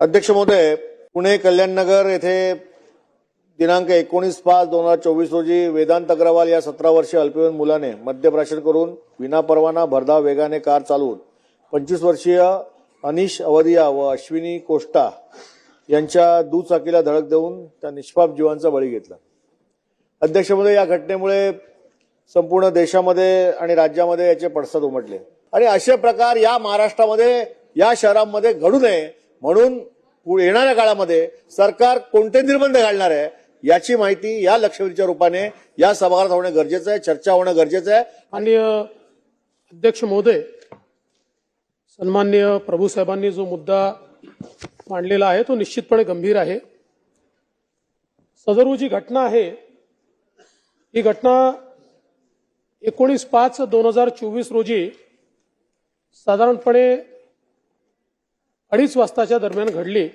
अध्यक्ष महोदय पुणे कल्याणनगर येथे दिनांक एकोणीस पाच दोन हजार चोवीस रोजी वेदांत अग्रवाल या सतरा वर्षीय अल्पवयीन मुलाने मद्यप्राशन करून विनापरवाना भरधाव वेगाने कार चालवून पंचवीस वर्षीय अनिश अवधिया व अश्विनी कोष्टा यांच्या दुचाकीला धडक देऊन त्या निष्पाप जीवांचा बळी घेतला. अध्यक्षमध्ये या घटनेमुळे संपूर्ण देशामध्ये आणि राज्यामध्ये याचे पडसाद उमटले. आणि असे प्रकार या महाराष्ट्रामध्ये या शहरांमध्ये घडू नये म्हणून येणाऱ्या काळामध्ये सरकार कोणते निर्बंध घालणार आहे याची माहिती या लक्षवेधीच्या रूपाने या सभागृहात होणं गरजेचं आहे चर्चा होणं गरजेचं आहे. आणि अध्यक्ष महोदय प्रभू प्रभूसाहेबांनी जो मुद्दा मांडलेला आहे तो निश्चितपणे गंभीर आहे. सदरू जी घटना आहे ही घटना एकोणीस पाच दोन हजार चोवीस रोजी साधारणपणे अडीच वाजताच्या दरम्यान घडली.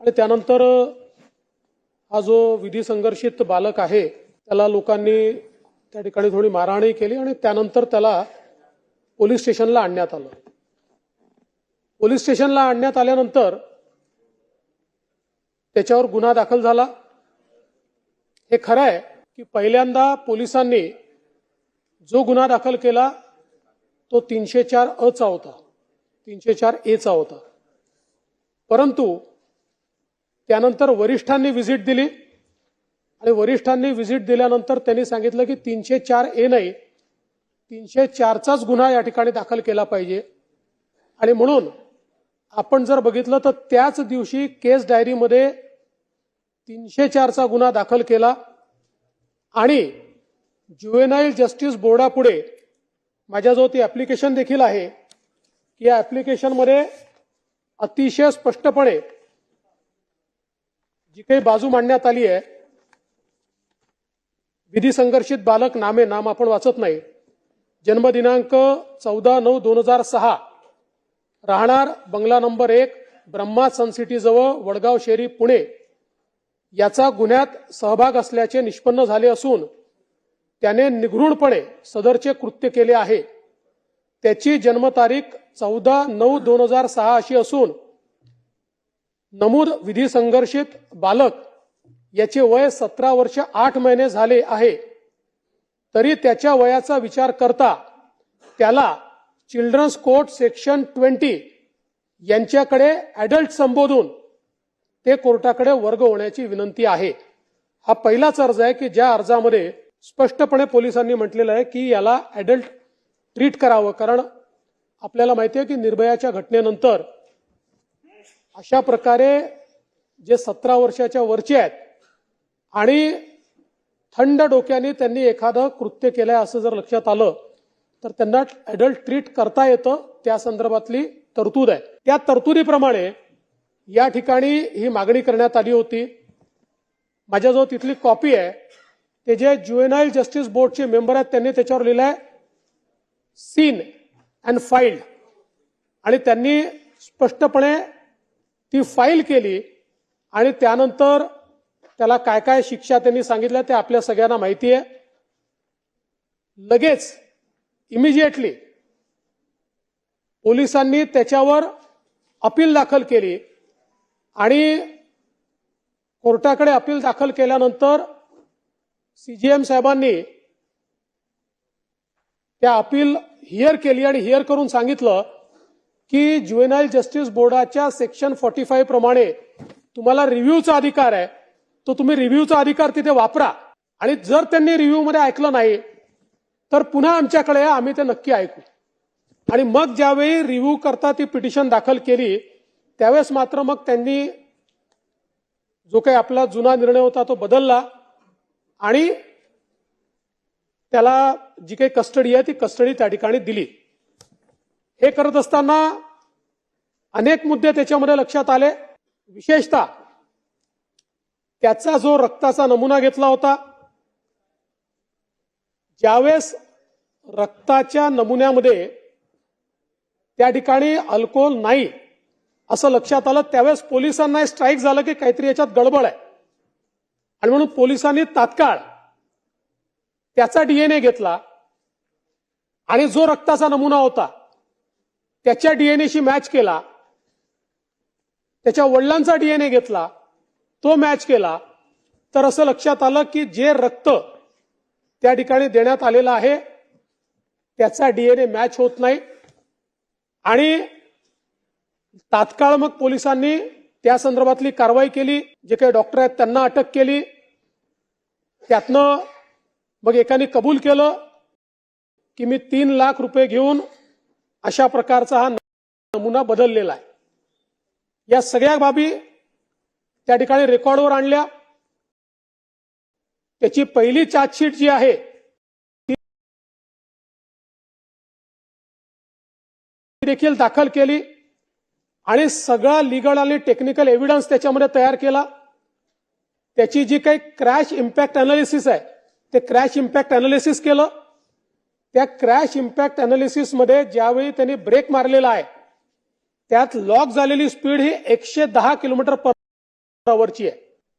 आणि त्यानंतर हा जो विधी संघर्षित बालक आहे त्याला लोकांनी त्या ठिकाणी थोडी मारहाणही केली आणि त्यानंतर त्याला पोलीस स्टेशनला आणण्यात आलं. पोलीस स्टेशनला आणण्यात आल्यानंतर त्याच्यावर गुन्हा दाखल झाला. हे खरं आहे की पहिल्यांदा पोलिसांनी जो गुन्हा दाखल केला तो तीनशे चार अचा होता. तीनशे चार एचा होता. परंतु त्यानंतर वरिष्ठांनी व्हिजिट दिली. आणि वरिष्ठांनी व्हिजिट दिल्यानंतर त्यांनी सांगितलं की तीनशे चार ए नाही तीनशे चारचाच गुन्हा या ठिकाणी दाखल केला पाहिजे. आणि म्हणून आपण जर बघितलं तर त्याच दिवशी केस डायरीमध्ये तीनशे चारचा गुन्हा दाखल केला. आणि ज्युएनाईल जस्टिस बोर्डापुढे माझ्याजवळ ती ऍप्लिकेशन देखील आहे. की या ऍप्लिकेशनमध्ये अतिशय स्पष्टपणे जी काही बाजू मांडण्यात आली आहे विधी संघर्षित बालक नामे नाम आपण वाचत नाही. जन्मदिनांक चौदा नऊ दोन हजार सहा राहणार बंगला नंबर एक ब्रह्मा सनसिटी जवळ वडगाव शेरी पुणे. याचा गुन्ह्यात सहभाग असल्याचे निष्पन्न झाले असून त्याने निघृणपणे सदरचे कृत्य केले आहे. त्याची जन्मतारीख चौदा नऊ दोन हजार सहा अशी असून नमूद विधी संघर्षित बालक याचे वय सतरा वर्ष आठ महिने झाले आहे. तरी त्याच्या वयाचा विचार करता त्याला चिल्ड्रन्स कोर्ट सेक्शन ट्वेंटी यांच्याकडे ऍडल्ट संबोधून ते कोर्टाकडे वर्ग होण्याची विनंती आहे. हा पहिलाच अर्ज आहे की ज्या अर्जामध्ये स्पष्टपणे पोलिसांनी म्हटलेलं आहे की याला ऍडल्ट ट्रीट करावं. कारण आपल्याला माहिती आहे की निर्भयाच्या घटनेनंतर अशा प्रकारे जे सतरा वर्षाच्या वरचे आहेत आणि थंड डोक्याने त्यांनी एखादं कृत्य केलंय असं जर लक्षात आलं तर त्यांना ऍडल्ट ट्रीट करता येतं. त्या संदर्भातली तरतूद आहे. त्या तरतुदीप्रमाणे या ठिकाणी ही मागणी करण्यात आली होती. माझ्याजवळ तिथली कॉपी आहे. ते जे ज्युएनाईल जस्टिस बोर्डचे मेंबर आहेत त्यांनी त्याच्यावर लिहिलं आहे सीन अँड फाईल्ड आणि त्यांनी स्पष्टपणे ती फाईल केली आणि त्यानंतर त्याला काय काय शिक्षा त्यांनी सांगितल्या ते आपल्या सगळ्यांना माहिती आहे. लगेच इमिजिएटली पोलिसांनी त्याच्यावर अपील दाखल केली आणि कोर्टाकडे अपील दाखल केल्यानंतर सीजीएम साहेबांनी त्या अपील हिअर केली आणि हिअर करून सांगितलं की ज्युएनाईल जस्टिस बोर्डाच्या सेक्शन फॉर्टी फाईव्ह प्रमाणे तुम्हाला रिव्ह्यूचा अधिकार आहे. तो तुम्ही रिव्ह्यूचा अधिकार तिथे वापरा. आणि जर त्यांनी रिव्ह्यूमध्ये ऐकलं नाही तर पुन्हा आमच्याकडे आम्ही ते नक्की ऐकू. आणि मग ज्यावेळी रिव्ह्यू करता ती पिटिशन दाखल केली त्यावेळेस मात्र मग त्यांनी जो काही आपला जुना निर्णय होता तो बदलला. आणि त्याला जी काही कस्टडी आहे ती कस्टडी त्या ठिकाणी दिली. हे करत असताना अनेक मुद्दे त्याच्यामध्ये लक्षात आले. विशेषतः त्याचा जो रक्ताचा नमुना घेतला होता ज्यावेळेस रक्ताच्या नमुन्यामध्ये त्या ठिकाणी अल्कोहोल नाही असं लक्षात आलं त्यावेळेस पोलिसांना स्ट्राईक झालं की काहीतरी याच्यात गडबड आहे. आणि म्हणून पोलिसांनी तात्काळ त्याचा डीएनए घेतला आणि जो रक्ताचा नमुना होता त्याच्या डीएनएशी मॅच केला. त्याच्या वडिलांचा डीएनए घेतला तो मॅच केला. तर असं लक्षात आलं की जे रक्त त्या ठिकाणी देण्यात आलेलं आहे त्याचा डीएनए मॅच होत नाही. आणि तात्काळ मग पोलिसांनी त्या संदर्भातली कारवाई केली. जे काही डॉक्टर आहेत त्यांना अटक केली. त्यातनं मग एकाने कबूल केलं की मी तीन लाख रुपये घेऊन अशा प्रकारचा हा नमुना बदललेला आहे. या सगळ्या बाबी त्या ठिकाणी रेकॉर्डवर आणल्या. त्याची पहिली चार्जशीट जी आहे ती देखील दाखल केली आणि सगळा लिगल आणि टेक्निकल एव्हिडन्स त्याच्यामध्ये तयार केला. त्याची जी काही क्रॅश इम्पॅक्ट अनालिसिस आहे ते क्रॅश इम्पॅक्ट अनालिसिस केलं. त्या क्रॅश इम्पॅक्ट अनालिसिसमध्ये ज्यावेळी त्यांनी ब्रेक मारलेला आहे त्यात लॉक झालेली स्पीड ही एकशे दहा किलोमीटर पर आवरची आहे.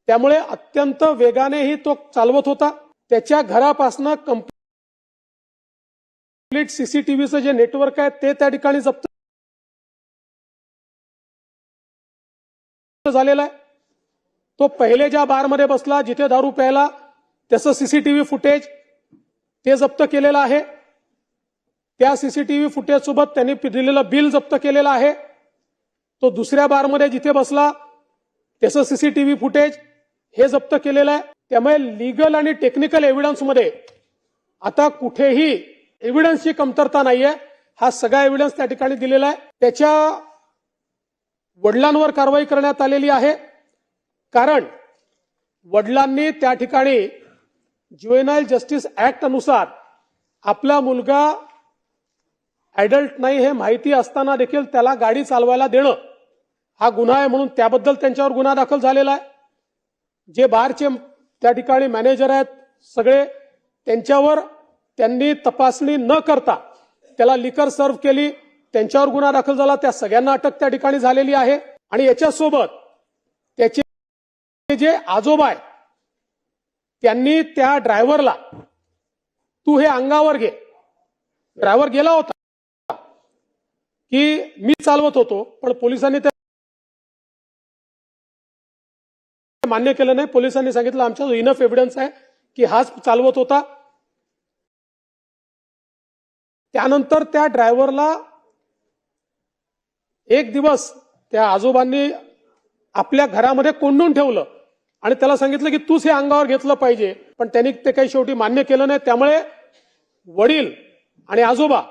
त्यामुळे अत्यंत वेगानेही तो चालवत होता. त्याच्या घरापासनं कंप्लीट सीसीटीव्हीचं जे नेटवर्क आहे ते त्या ठिकाणी जप्त झालेला आहे. तो पहिले ज्या बारमध्ये बसला जिथे दारू प्यायला त्याचं सीसीटीव्ही फुटेज ते जप्त केलेलं आहे. त्या सीसीटीव्ही फुटेज सोबत त्यांनी दिलेलं बिल जप्त केलेलं आहे. तो दुसऱ्या बारमध्ये जिथे बसला त्याचं सीसीटीव्ही फुटेज हे जप्त केलेलं आहे. त्यामुळे लिगल आणि टेक्निकल एव्हिडन्समध्ये आता कुठेही एव्हिडन्सची कमतरता नाहीये. हा सगळा एव्हिडन्स त्या ठिकाणी दिलेला आहे. त्याच्या वडिलांवर कारवाई करण्यात आलेली आहे. कारण वडिलांनी त्या ठिकाणी ज्युएनाईल जस्टिस ऍक्ट अनुसार आपला मुलगा ऍडल्ट नाही हे माहिती असताना देखील त्याला गाडी चालवायला देणं हा गुन्हा आहे म्हणून त्याबद्दल त्यांच्यावर गुन्हा दाखल झालेला आहे. जे बारचे त्या ठिकाणी मॅनेजर आहेत सगळे त्यांच्यावर त्यांनी तपासणी न करता त्याला लिकर सर्व्ह केली त्यांच्यावर गुन्हा दाखल झाला त्या सगळ्यांना अटक त्या ठिकाणी झालेली आहे. आणि याच्यासोबत त्याचे जे आजोबा आहे त्यांनी त्या ड्रायव्हरला तू हे अंगावर घे. ड्रायव्हर गेला होता की मी चालवत होतो पण पोलिसांनी ते मान्य केलं नाही. पोलिसांनी सांगितलं आमच्या इनफ एव्हिडन्स आहे की हाच चालवत होता. त्यानंतर त्या ड्रायव्हरला एक दिवस त्या आजोबांनी आपल्या घरामध्ये कोंडून ठेवलं. आणि त्याला सांगितलं की तूच हे अंगावर घेतलं पाहिजे. पण त्यांनी ते काही शेवटी मान्य केलं नाही. त्यामुळे वडील आणि आजोबा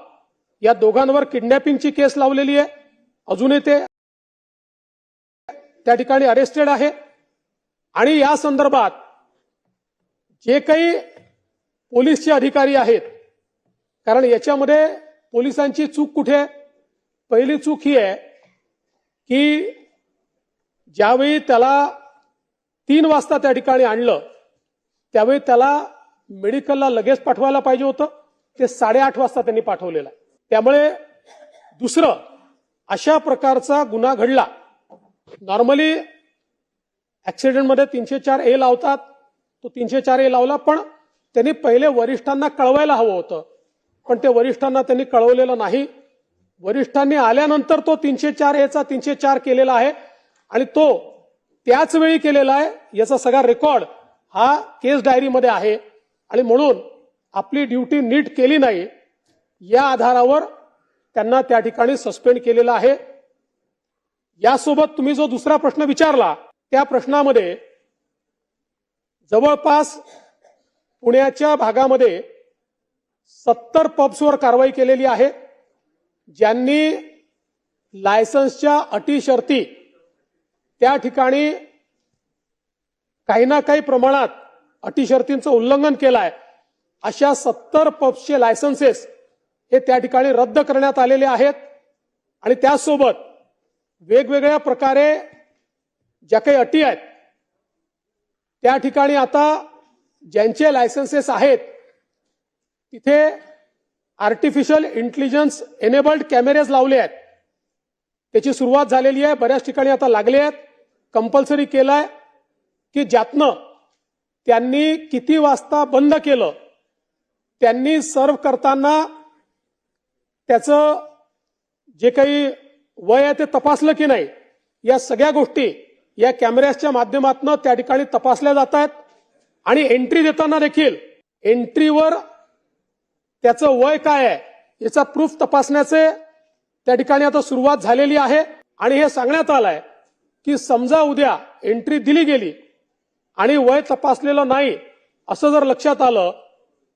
या दोघांवर किडनॅपिंगची केस लावलेली आहे. अजूनही ते त्या ठिकाणी अरेस्टेड आहे. आणि या संदर्भात जे काही पोलीसचे अधिकारी आहेत कारण याच्यामध्ये पोलिसांची चूक कुठे आहे? पहिली चूक ही आहे की ज्यावेळी त्याला तीन वाजता त्या ठिकाणी आणलं. त्यावेळी त्याला मेडिकलला लगेच पाठवायला पाहिजे होतं. ते साडेआठ वाजता त्यांनी पाठवलेलं. आहे त्यामुळे दुसरं अशा प्रकारचा गुन्हा घडला. नॉर्मली ऍक्सिडेंटमध्ये तीनशे चार ए लावतात. तो तीनशे चार ए लावला पण त्यांनी पहिले वरिष्ठांना कळवायला हवं होतं. पण ते वरिष्ठांना त्यांनी कळवलेलं नाही. वरिष्ठांनी आल्यानंतर तो तीनशे चार एचा तीनशे चार केलेला आहे. आणि तो त्याच वेळी केलेला आहे याचा सगळा रेकॉर्ड हा केस डायरीमध्ये आहे. आणि म्हणून आपली ड्युटी नीट केली नाही या आधारावर त्यांना त्या ठिकाणी सस्पेंड केलेलं आहे. यासोबत तुम्ही जो दुसरा प्रश्न विचारला त्या प्रश्नामध्ये जवळपास पुण्याच्या भागामध्ये सत्तर पब्सवर कारवाई केलेली आहे ज्यांनी लायसन्सच्या अटी शर्ती त्या ठिकाणी काही ना काही प्रमाणात अटी शर्तींचं उल्लंघन केलं आहे अशा सत्तर पब्सचे लायसन्सेस हे त्या ठिकाणी रद्द करण्यात आलेले आहेत. आणि त्याचसोबत वेगवेगळ्या प्रकारे ज्या काही अटी आहेत त्या ठिकाणी आता ज्यांचे लायसन्सेस आहेत तिथे आर्टिफिशियल इंटेलिजन्स एनेबल्ड कॅमेरेज लावले आहेत. त्याची सुरुवात झालेली आहे बऱ्याच ठिकाणी आता लागले आहेत. कंपल्सरी केलाय की ज्यातनं त्यांनी किती वाजता बंद केलं त्यांनी सर्व करताना त्याचं जे काही वय आहे ते तपासलं की नाही या सगळ्या गोष्टी या कॅमेऱ्याच्या माध्यमातून त्या ठिकाणी तपासल्या जात आहेत. आणि एंट्री देताना देखील एंट्रीवर त्याचं वय काय आहे याचा प्रूफ तपासण्याचे त्या ठिकाणी आता सुरुवात झालेली आहे. आणि हे सांगण्यात आलं आहे की समजा उद्या एंट्री दिली गेली आणि वय तपासलेलं नाही असं जर लक्षात आलं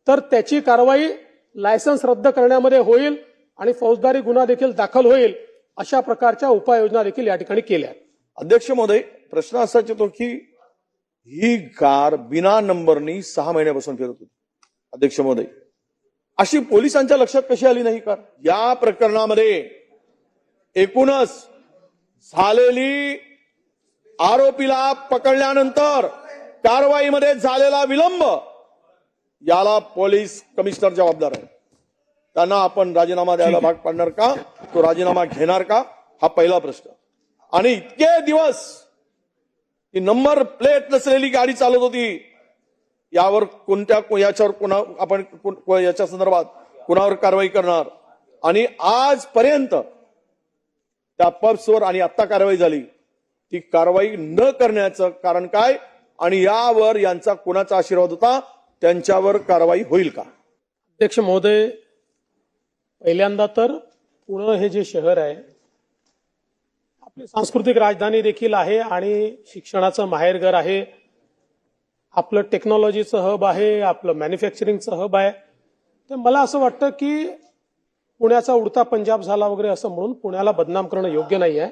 तर त्याची कारवाई लायसन्स रद्द करण्यामध्ये होईल आणि फौजदारी गुन्हा देखील दाखल होईल अशा प्रकारच्या उपाययोजना देखील या ठिकाणी केल्या अध्यक्ष महोदय प्रश्न असाच येतो की ही कार बिना नंबरनी सहा महिन्यापासून फिरत होती. अध्यक्ष महोदय अशी पोलिसांच्या लक्षात कशी आली नाही कार? या प्रकरणामध्ये एकूणच झालेली आरोपीला पकडल्यानंतर कारवाईमध्ये झालेला विलंब याला पोलीस कमिशनर जबाबदार आहे त्यांना आपण राजीनामा द्यायला भाग पाडणार का? तो राजीनामा घेणार का? हा पहिला प्रश्न. आणि इतके दिवस ही नंबर प्लेट नसलेली गाडी चालत होती यावर कोणत्या याच्यावर कोणा आपण याच्या संदर्भात कुणावर कारवाई करणार? आणि आजपर्यंत त्या पब्सवर आणि आत्ता कारवाई झाली. ती कारवाई न करण्याचं कारण काय आणि यावर यांचा कोणाचा आशीर्वाद होता त्यांच्यावर कारवाई होईल का? अध्यक्ष महोदय पहिल्यांदा तर पुणे हे जे शहर आहे आपली सांस्कृतिक राजधानी देखील आहे आणि शिक्षणाचं माहेरघर आहे. आपलं टेक्नॉलॉजीचं हब आहे आपलं मॅन्युफॅक्चरिंगचं हब आहे. तर मला असं वाटतं की पुण्याचा उडता पंजाब झाला वगैरे असं म्हणून पुण्याला बदनाम करणं योग्य नाही आहे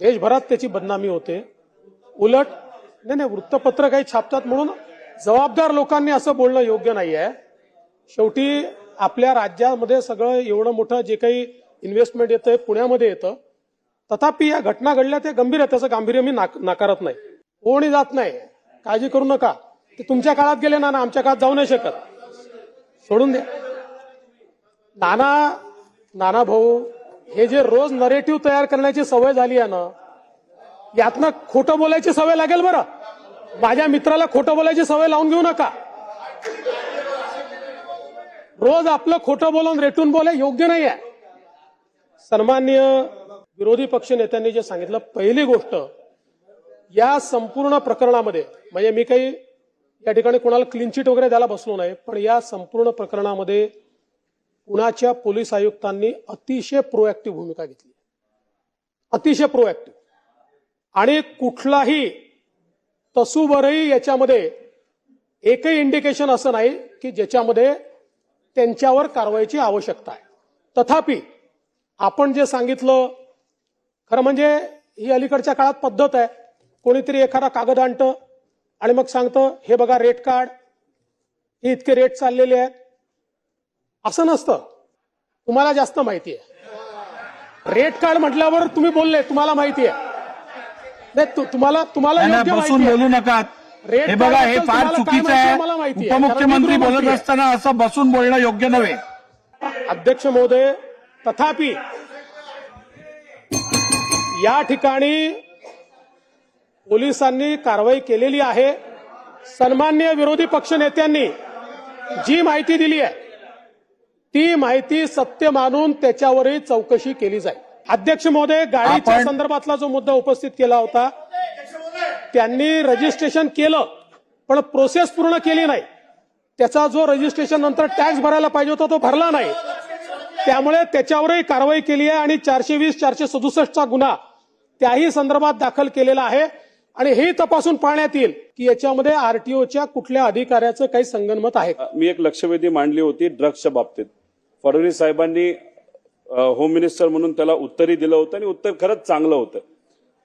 देशभरात त्याची बदनामी होते. उलट नाही नाही वृत्तपत्र काही छापतात म्हणून जबाबदार लोकांनी असं बोलणं योग्य नाही आहे शेवटी आपल्या राज्यामध्ये सगळं एवढं मोठं जे काही इन्व्हेस्टमेंट येतं पुण्यामध्ये येतं. तथापि या घटना घडल्या ते गंभीर आहे त्याचं गांभीर्य मी नाक- नाकारत नाही. कोणी जात नाही. काळजी करू नका. ते तुमच्या काळात गेले ना ना आमच्या काळात जाऊ नाही शकत. सोडून द्या. नाना नाना भाऊ हे जे रोज नरेटिव्ह तयार करण्याची सवय झाली आहे ना यातनं खोटं बोलायची सवय लागेल बरं. माझ्या मित्राला खोटं बोलायची सवय लावून घेऊ नका. रोज आपलं खोटं बोलून रेटून बोलाय योग्य नाही आहे सन्मान्य विरोधी पक्ष नेत्यांनी जे सांगितलं पहिली गोष्ट या संपूर्ण प्रकरणामध्ये म्हणजे मी काही या ठिकाणी कोणाला क्लीन चिट वगैरे द्यायला बसलो नाही पण या संपूर्ण प्रकरणामध्ये पुण्याच्या पोलीस आयुक्तांनी अतिशय प्रोएक्टिव्ह भूमिका घेतली. अतिशय प्रोएक्टिव्ह आणि कुठलाही तसूवरही याच्यामध्ये एकही इंडिकेशन असं नाही की ज्याच्यामध्ये त्यांच्यावर कारवाईची आवश्यकता आहे. तथापि आपण जे सांगितलं खरं म्हणजे ही अलीकडच्या काळात पद्धत आहे. कोणीतरी एखादा कागद आणतं आणि मग सांगतं हे बघा रेट कार्ड हे इतके रेट चाललेले आहेत. असं नसतं. तुम्हाला जास्त माहिती आहे. रेट कार्ड म्हटल्यावर तुम्ही बोलले तुम्हाला माहिती आहे. नाही तु- तुम्हाला तुम्हाला बसून बोलू. नका. हे बघा हे फार चुकीचं आहे. उपमुख्यमंत्री बोलत. असताना असं बसून बोलणं योग्य नव्हे. अध्यक्ष महोदय तथापि या ठिकाणी पोलिसांनी कारवाई केलेली आहे. सन्मान्य विरोधी पक्ष नेत्यांनी जी माहिती दिली आहे ती माहिती सत्य मानून त्याच्यावरही चौकशी केली जाईल. अध्यक्ष महोदय गाडीच्या संदर्भातला जो मुद्दा उपस्थित केला होता त्यांनी रजिस्ट्रेशन केलं पण प्रोसेस पूर्ण केली नाही. त्याचा जो रजिस्ट्रेशन नंतर टॅक्स भरायला पाहिजे होता तो भरला नाही. त्यामुळे त्याच्यावरही कारवाई केली आहे आणि चारशे वीस चारशे सदुसष्टचा गुन्हा त्याही संदर्भात दाखल केलेला आहे. आणि हे तपासून पाहण्यात येईल की याच्यामध्ये आरटीओच्या कुठल्या अधिकाऱ्याचं काही संगनमत आहे. का मी एक लक्षवेधी मांडली होती ड्रग्सच्या बाबतीत. फडणवीस साहेबांनी होम मिनिस्टर म्हणून त्याला उत्तरही दिलं होतं आणि उत्तर खरंच चांगलं होतं.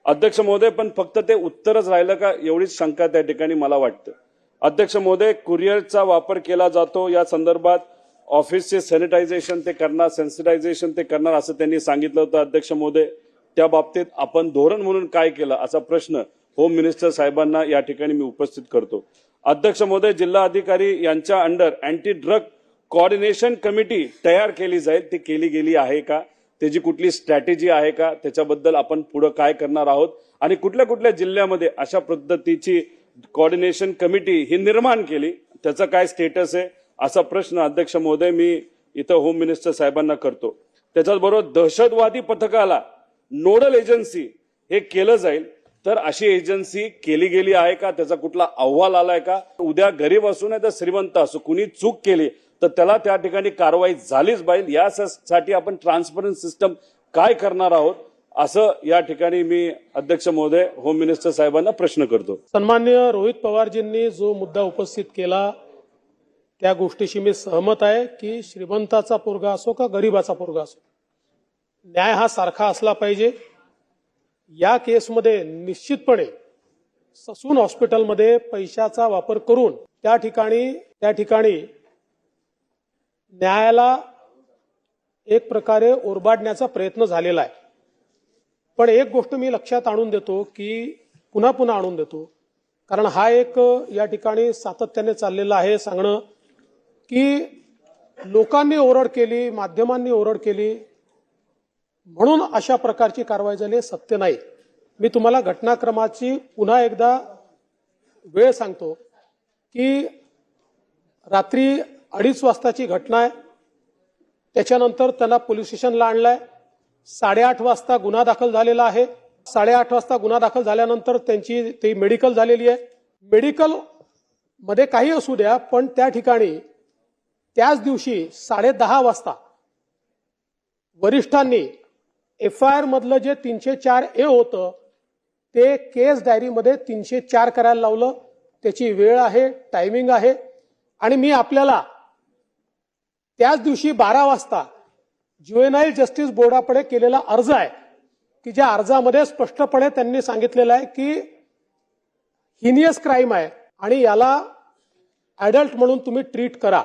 अध्यक्ष महोदय पण फक्त ते उत्तरच राहिलं का एवढीच शंका त्या ठिकाणी मला वाटतं. अध्यक्ष महोदय कुरिअरचा वापर केला जातो या संदर्भात ऑफिसचे सॅनिटायझेशन ते करणार सेन्सिटायझेशन ते करणार असं त्यांनी सांगितलं होतं अध्यक्ष महोदय. त्या बाबतीत आपण धोरण म्हणून काय केलं असा प्रश्न होम मिनिस्टर साहेबांना या ठिकाणी मी उपस्थित करतो. अध्यक्ष महोदय जिल्हा अधिकारी यांच्या under anti drug coordination committee तयार केली जाईल ती केली गेली आहे का? त्याची कुठली स्ट्रॅटेजी आहे का? त्याच्याबद्दल आपण पुढे काय करणार आहोत? आणि कुठल्या कुठल्या जिल्ह्यामध्ये अशा पद्धतीची कोऑर्डिनेशन कमिटी ही निर्माण केली? त्याचा काय स्टेटस आहे? असा प्रश्न अध्यक्ष महोदय मी इथं होम मिनिस्टर साहेबांना करतो. त्याच्याचबरोबर दहशतवादी पथकाला नोडल एजन्सी हे केलं जाईल. तर अशी एजन्सी केली गेली आहे का? त्याचा कुठला अहवाल आलाय का? उद्या गरीब असू नये तर श्रीमंत असो कुणी चूक केली तर त्याला त्या ठिकाणी कारवाई झालीच पाहिजे यासाठी आपण ट्रान्सपरंट सिस्टम काय करणार आहोत असं या ठिकाणी मी अध्यक्ष महोदय होम मिनिस्टर साहेबांना प्रश्न करतो. सन्मान्य रोहित पवारजींनी जो मुद्दा उपस्थित केला त्या गोष्टीशी मी सहमत आहे की श्रीमंताचा पोरगा असो का गरीबाचा पोरगा असो न्याय हा सारखा असला पाहिजे. या केसमध्ये निश्चितपणे ससून हॉस्पिटलमध्ये पैशाचा वापर करून त्या ठिकाणी त्या ठिकाणी न्यायाला एक प्रकारे ओरबाडण्याचा प्रयत्न झालेला आहे. पण एक गोष्ट मी लक्षात आणून देतो की पुन्हा पुन्हा आणून देतो. कारण हा एक या ठिकाणी सातत्याने चाललेला आहे सांगणं की लोकांनी ओरड केली माध्यमांनी ओरड केली म्हणून अशा प्रकारची कारवाई झाली हे सत्य नाही. मी तुम्हाला घटनाक्रमाची पुन्हा एकदा वेळ सांगतो की रात्री अडीच वाजताची घटना आहे. त्याच्यानंतर त्यांना पोलीस स्टेशनला आणलाय. साडेआठ वाजता गुन्हा दाखल झालेला आहे. साडेआठ वाजता गुन्हा दाखल झाल्यानंतर त्यांची ती मेडिकल झालेली आहे. मेडिकलमध्ये काही असू द्या पण त्या ठिकाणी त्याच दिवशी साडे दहा वाजता वरिष्ठांनी एफ आय आर मधलं जे तीनशे चार ए होतं ते केस डायरीमध्ये तीनशे चार करायला लावलं. त्याची वेळ आहे टायमिंग आहे. आणि मी आपल्याला त्याच दिवशी बारा वाजता ज्युएनाईल जस्टिस बोर्डाकडे केलेला अर्ज आहे की ज्या अर्जामध्ये स्पष्टपणे त्यांनी सांगितलेलं आहे की हिनियस क्राईम आहे आणि याला ऍडल्ट म्हणून तुम्ही ट्रीट करा.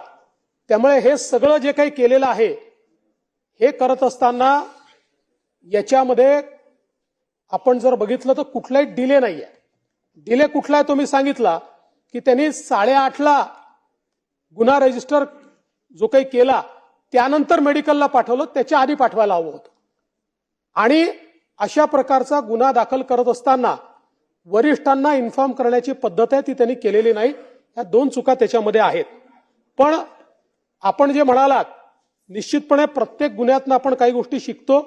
त्यामुळे हे सगळं जे काही केलेलं आहे हे करत असताना याच्यामध्ये आपण जर बघितलं तर कुठलाही डिले नाही आहे डिले कुठला आहे तो मी सांगितला की त्यांनी साडेआठला गुन्हा रजिस्टर जो काही केला त्यानंतर मेडिकलला पाठवलं त्याच्या आधी पाठवायला हवं होतं. आणि अशा प्रकारचा गुन्हा दाखल करत असताना वरिष्ठांना इन्फॉर्म करण्याची पद्धत आहे ती त्यांनी केलेली नाही. या दोन चुका त्याच्यामध्ये आहेत. पण आपण जे म्हणालात निश्चितपणे प्रत्येक गुन्ह्यातनं आपण काही गोष्टी शिकतो.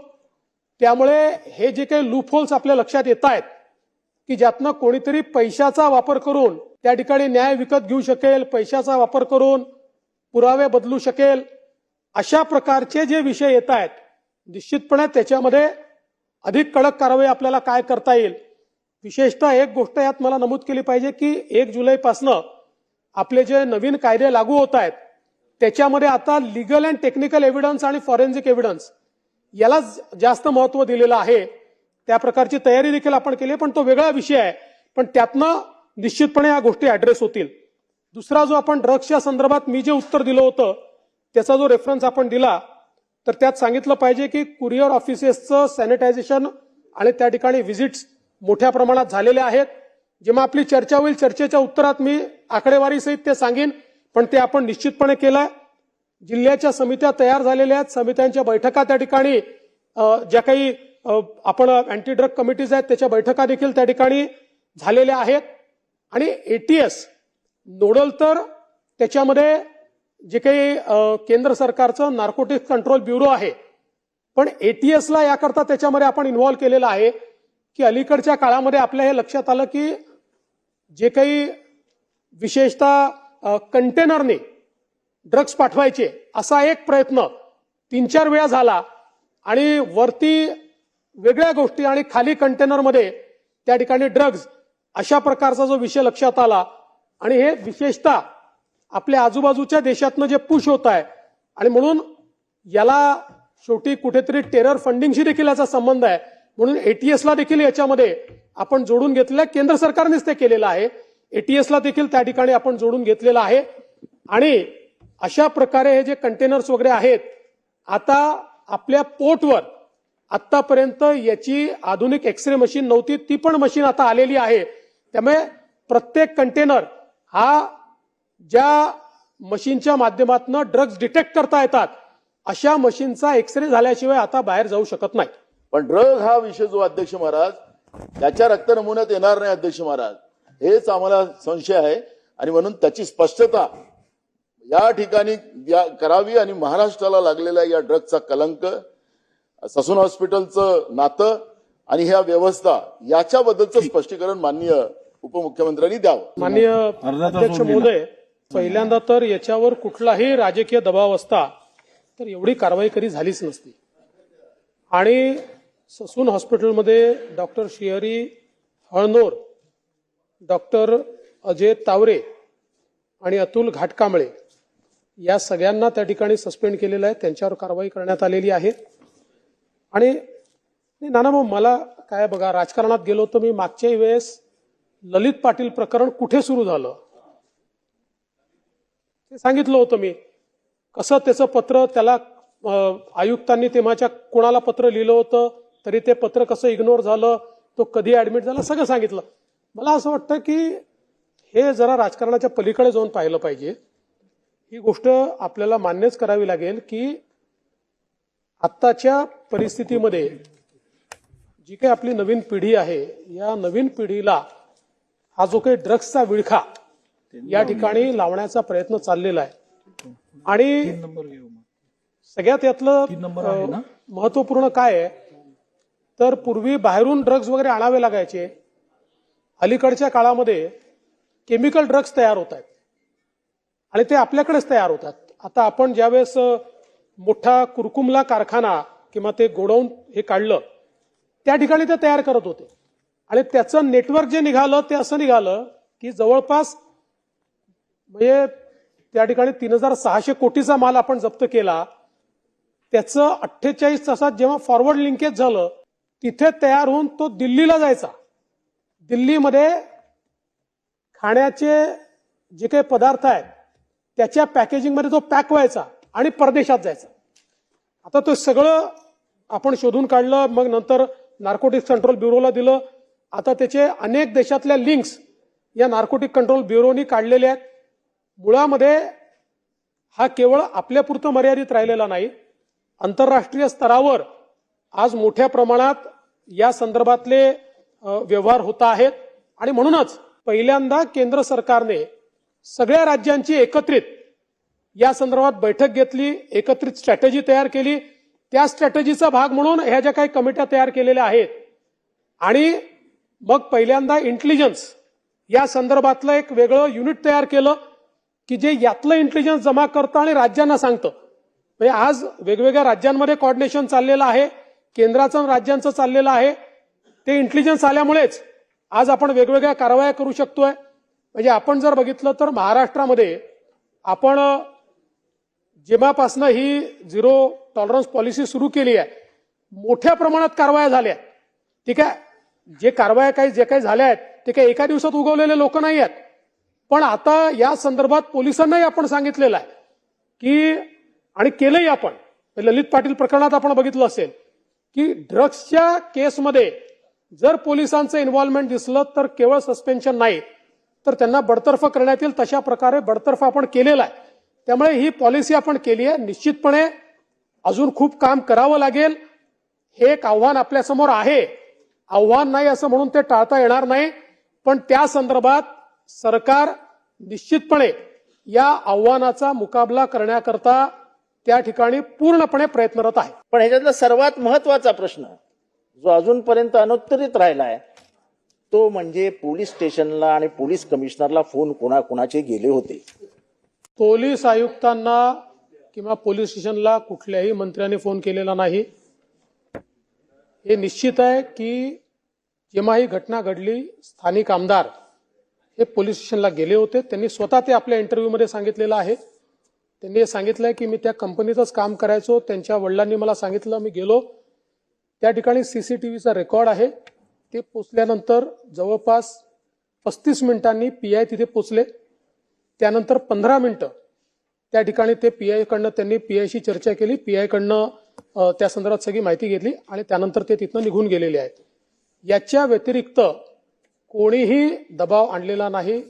त्यामुळे हे जे काही लूप होल्स आपल्या लक्षात येत आहेत की ज्यातनं कोणीतरी पैशाचा वापर करून त्या ठिकाणी न्याय विकत घेऊ शकेल पैशाचा वापर करून पुरावे बदलू शकेल अशा प्रकारचे जे विषय येत आहेत निश्चितपणे त्याच्यामध्ये अधिक कडक कारवाई आपल्याला काय करता येईल? विशेषतः एक गोष्ट यात मला नमूद केली पाहिजे की एक जुलैपासनं आपले जे नवीन कायदे लागू होत आहेत त्याच्यामध्ये आता लिगल अँड टेक्निकल एव्हिडन्स आणि फॉरेन्सिक एव्हिडन्स याला जास्त महत्त्व दिलेलं आहे. त्या प्रकारची तयारी देखील आपण केली पण तो वेगळा विषय आहे. पण त्यातनं निश्चितपणे या गोष्टी ऍड्रेस होतील. दुसरा जो आपण ड्रग्सच्या संदर्भात मी जे उत्तर दिलं होतं त्याचा जो रेफरन्स आपण दिला तर त्यात सांगितलं पाहिजे की कुरिअर ऑफिसेसचं सॅनिटायझेशन आणि त्या ठिकाणी व्हिजिट्स मोठ्या प्रमाणात झालेल्या आहेत. जेव्हा आपली चर्चा होईल चर्चेच्या उत्तरात मी आकडेवारीसहित ते सांगेन पण ते आपण निश्चितपणे केलंय. जिल्ह्याच्या समित्या तयार झालेल्या आहेत. समित्यांच्या बैठका त्या ठिकाणी ज्या काही आपण अँटी ड्रग कमिटीज आहेत त्याच्या बैठका देखील त्या ठिकाणी झालेल्या आहेत. आणि एटीएस नोडल तर त्याच्यामध्ये जे काही केंद्र सरकारचं नार्कोटिक्स कंट्रोल ब्युरो आहे. पण एटीएसला याकरता त्याच्यामध्ये आपण इन्व्हॉल्व्ह केलेलं आहे की अलीकडच्या काळामध्ये आपल्या हे लक्षात आलं की जे काही विशेषतः कंटेनरने ड्रग्स पाठवायचे असा एक प्रयत्न तीन चार वेळा झाला आणि वरती वेगळ्या गोष्टी आणि खाली कंटेनरमध्ये त्या ठिकाणी ड्रग्ज अशा प्रकारचा जो विषय लक्षात आला आणि हे विशेषतः आपल्या आजूबाजूच्या देशातनं जे पुश होत आहे आणि म्हणून याला शेवटी कुठेतरी टेरर फंडिंगशी देखील याचा संबंध आहे. म्हणून एटीएसला देखील याच्यामध्ये आपण जोडून घेतलेलं आहे. केंद्र सरकारनेच ते केलेलं आहे. एटीएसला देखील त्या ठिकाणी आपण जोडून घेतलेलं आहे. आणि अशा प्रकारे हे जे कंटेनर्स वगैरे आहेत आता आपल्या पोर्टवर आतापर्यंत याची आधुनिक एक्सरे मशीन नव्हती ती पण मशीन आता आलेली आहे. त्यामुळे प्रत्येक कंटेनर हा ज्या मशीनच्या माध्यमातून ड्रग्ज डिटेक्ट करता येतात अशा मशीनचा एक्सरे झाल्याशिवाय आता बाहेर जाऊ शकत नाही पण ड्रग हा विषय जो अध्यक्ष महाराज त्याच्या रक्त नमुन्यात येणार नाही अध्यक्ष महाराज. हेच आम्हाला संशय आहे आणि म्हणून त्याची स्पष्टता या ठिकाणी करावी आणि महाराष्ट्राला लागलेला या ड्रगचा कलंक ससून हॉस्पिटलचं नातं आणि ह्या व्यवस्था याच्याबद्दलचं स्पष्टीकरण माननीय उपमुख्यमंत्र्यांनी द्यावं. माननीय अध्यक्ष महोदय पहिल्यांदा तर याच्यावर कुठलाही राजकीय दबाव असता तर एवढी कारवाई कधी झालीच नसती. आणि ससून हॉस्पिटलमध्ये डॉक्टर श्रीहरी हळनोर डॉक्टर अजय तावरे आणि अतुल घाटकांबळे या सगळ्यांना त्या ठिकाणी सस्पेंड केलेलं आहे. त्यांच्यावर कारवाई करण्यात आलेली आहे. आणि नाही, नाना मग मला काय बघा राजकारणात गेलो तर मी मागच्याही वेळेस. ललित पाटील प्रकरण कुठे सुरू झालं? ते सांगितलं होतं मी. कसं त्याचं पत्र त्याला आयुक्तांनी तेव्हाच्या कोणाला पत्र लिहिलं होतं तरी ते पत्र कसं इग्नोर झालं तो कधी ऍडमिट झाला सगळं सांगितलं. मला असं वाटतं की हे जरा राजकारणाच्या पलीकडे जाऊन पाहिलं पाहिजे. ही गोष्ट आपल्याला मान्यच करावी लागेल की आत्ताच्या परिस्थितीमध्ये जी काही आपली नवीन पिढी आहे या नवीन पिढीला हा जो काही ड्रग्सचा विळखा या ठिकाणी लावण्याचा प्रयत्न चाललेला आहे. आणि सगळ्यात यातलं महत्त्वपूर्ण काय आहे? तर पूर्वी बाहेरून ड्रग्ज वगैरे आणावे लागायचे. अलीकडच्या काळामध्ये केमिकल ड्रग्ज तयार होत आहेत. आणि ते आपल्याकडेच तयार होतात. आता आपण ज्यावेळेस मोठा कुरकुमला कारखाना किंवा ते गोडाऊन हे काढलं त्या ठिकाणी ते तयार करत होते. आणि त्याचं नेटवर्क जे निघालं ते असं निघालं की जवळपास म्हणजे त्या ठिकाणी तीन हजार सहाशे कोटीचा माल आपण जप्त केला. त्याचं अठ्ठेचाळीस तासात जेव्हा फॉरवर्ड लिंकेज झालं तिथे तयार होऊन तो दिल्लीला जायचा. दिल्लीमध्ये खाण्याचे जे काही पदार्थ आहेत त्याच्या पॅकेजिंगमध्ये तो पॅक व्हायचा आणि परदेशात जायचा. आता तो सगळं आपण शोधून काढलं मग नंतर नार्कोटिक्स कंट्रोल ब्युरोला दिलं आता त्याचे अनेक देशातल्या लिंक्स या नार्कोटिक कंट्रोल ब्युरोनी काढलेले आहेत. मुळामध्ये हा केवळ आपल्यापुरतं मर्यादित राहिलेला नाही आंतरराष्ट्रीय स्तरावर आज मोठ्या प्रमाणात या संदर्भातले व्यवहार होत आहेत. आणि म्हणूनच पहिल्यांदा केंद्र सरकारने सगळ्या राज्यांची एकत्रित या संदर्भात बैठक घेतली एकत्रित स्ट्रॅटेजी तयार केली. त्या स्ट्रॅटेजीचा भाग म्हणून ह्या ज्या काही कमिट्या तयार केलेल्या आहेत आणि मग पहिल्यांदा इंटेलिजन्स या संदर्भातलं एक वेगळं युनिट तयार केलं की जे यातलं इंटेलिजन्स जमा करतं आणि राज्यांना सांगतं. म्हणजे आज वेगवेगळ्या राज्यांमध्ये कॉर्डिनेशन चाललेलं आहे केंद्राचं आणि राज्यांचं चाललेलं आहे. ते इंटेलिजन्स आल्यामुळेच आज आपण वेगवेगळ्या कारवाया करू शकतोय. म्हणजे आपण जर बघितलं तर महाराष्ट्रामध्ये आपण जेव्हापासनं ही झिरो टॉलरन्स पॉलिसी सुरू केली आहे मोठ्या प्रमाणात कारवाया झाल्या. ठीक आहे? जे कारवाया काही जे काही झाल्या आहेत ते काही एका दिवसात उगवलेले लोक नाही आहेत. पण आता या संदर्भात पोलिसांनाही आपण सांगितलेलं आहे की आणि केलंही आपण ललित पाटील प्रकरणात आपण बघितलं असेल की ड्रग्सच्या केसमध्ये जर पोलिसांचं इन्व्हॉल्वमेंट दिसलं तर केवळ सस्पेन्शन नाही तर त्यांना बडतर्फ करण्यात येईल तशा प्रकारे बडतर्फ आपण केलेला आहे. त्यामुळे ही पॉलिसी आपण केली आहे निश्चितपणे अजून खूप काम करावं लागेल हे एक आव्हान आपल्यासमोर आहे. आव्हान नाही असं म्हणून ते टाळता येणार नाही. पण त्या संदर्भात सरकार निश्चितपणे या आव्हानाचा मुकाबला करण्याकरता त्या ठिकाणी पूर्णपणे प्रयत्नरत आहे. पण ह्याच्यातला सर्वात महत्त्वाचा प्रश्न जो अजूनपर्यंत अनुत्तरित राहिला आहे तो म्हणजे पोलीस स्टेशनला आणि पोलीस कमिशनरला फोन कोणा कोणाचे गेले होते? पोलीस आयुक्तांना किंवा पोलीस स्टेशनला कुठल्याही मंत्र्याने फोन केलेला नाही. हे निश्चित आहे की जेव्हा ही घटना घडली स्थानिक आमदार हे पोलीस स्टेशनला गेले होते. त्यांनी स्वतः ते आपल्या इंटरव्ह्यूमध्ये सांगितलेलं आहे. त्यांनी हे सांगितलंय की मी त्या कंपनीतच काम करायचो. त्यांच्या वडिलांनी मला सांगितलं मी गेलो. त्या ठिकाणी सीसीटीव्हीचा रेकॉर्ड आहे. ते पोचल्यानंतर जवळपास पस्तीस मिनिटांनी पी आय तिथे पोचले. त्यानंतर पंधरा मिनिटं त्या ठिकाणी ते पी आयकडनं त्यांनी पी आयशी चर्चा केली. पी आयकडनं कडनं त्या संदर्भात सगळी माहिती घेतली आणि त्यानंतर ते तिथनं निघून गेलेले आहेत. याच्या व्यतिरिक्त कोणीही दबाव आणलेला नाही.